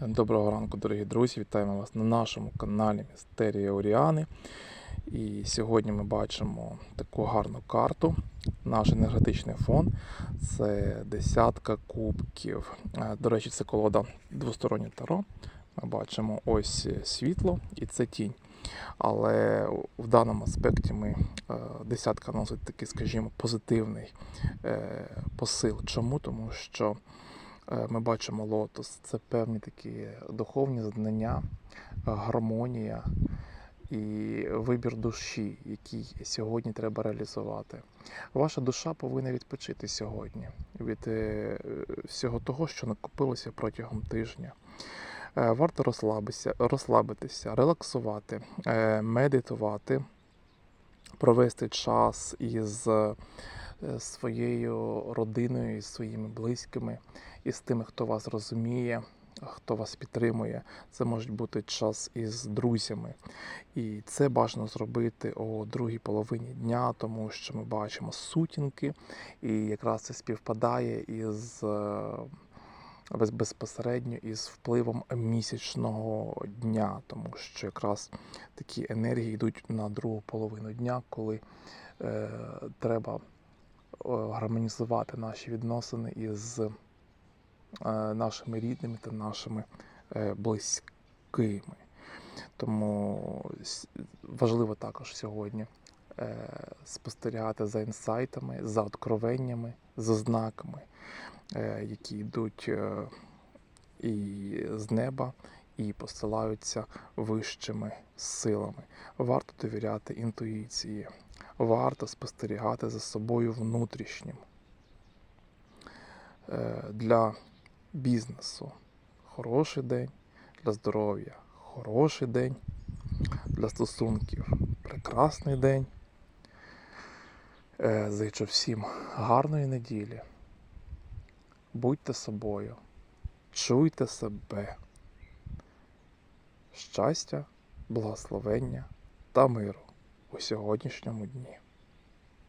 Доброго ранку, дорогі друзі! Вітаємо вас на нашому каналі Містерія Оріани. І сьогодні ми бачимо таку гарну карту. Наш енергетичний фон це десятка кубків. Е, До речі, це колода двостороннє таро. Ми бачимо ось світло і це тінь. Але в даному аспекті ми е, десятка носить такий, скажімо, позитивний е, посил. Чому? Тому що Ми бачимо лотос, це певні такі духовні знання, е, гармонія і вибір душі, який сьогодні треба реалізувати. Ваша душа повинна відпочити сьогодні від е, всього того, що накопилося протягом тижня. Е, Варто розслабитися, розслабитися, релаксувати, е, медитувати, провести час із е, своєю родиною, із своїми близькими, із тими, хто вас розуміє, хто вас підтримує. Це може бути час із друзями. І це бажано зробити о другій половині дня, тому що ми бачимо сутінки, і якраз це співпадає із. е, безпосередньо із впливом місячного дня, тому що якраз такі енергії йдуть на другу половину дня, коли е, треба е, гармонізувати наші відносини із е, нашими рідними та нашими е, близькими. Тому важливо також сьогодні е, спостерігати за інсайтами, за откровеннями, за знаками, е, які йдуть е, і з неба, і посилаються вищими силами. Варто довіряти інтуїції, варто спостерігати за собою внутрішнім. Е, Для бізнесу хороший день, для здоров'я хороший день, для стосунків прекрасний день. Е, Зичу всім гарної неділі. Будьте собою, чуйте себе. Щастя, благословення та миру у сьогоднішньому дні.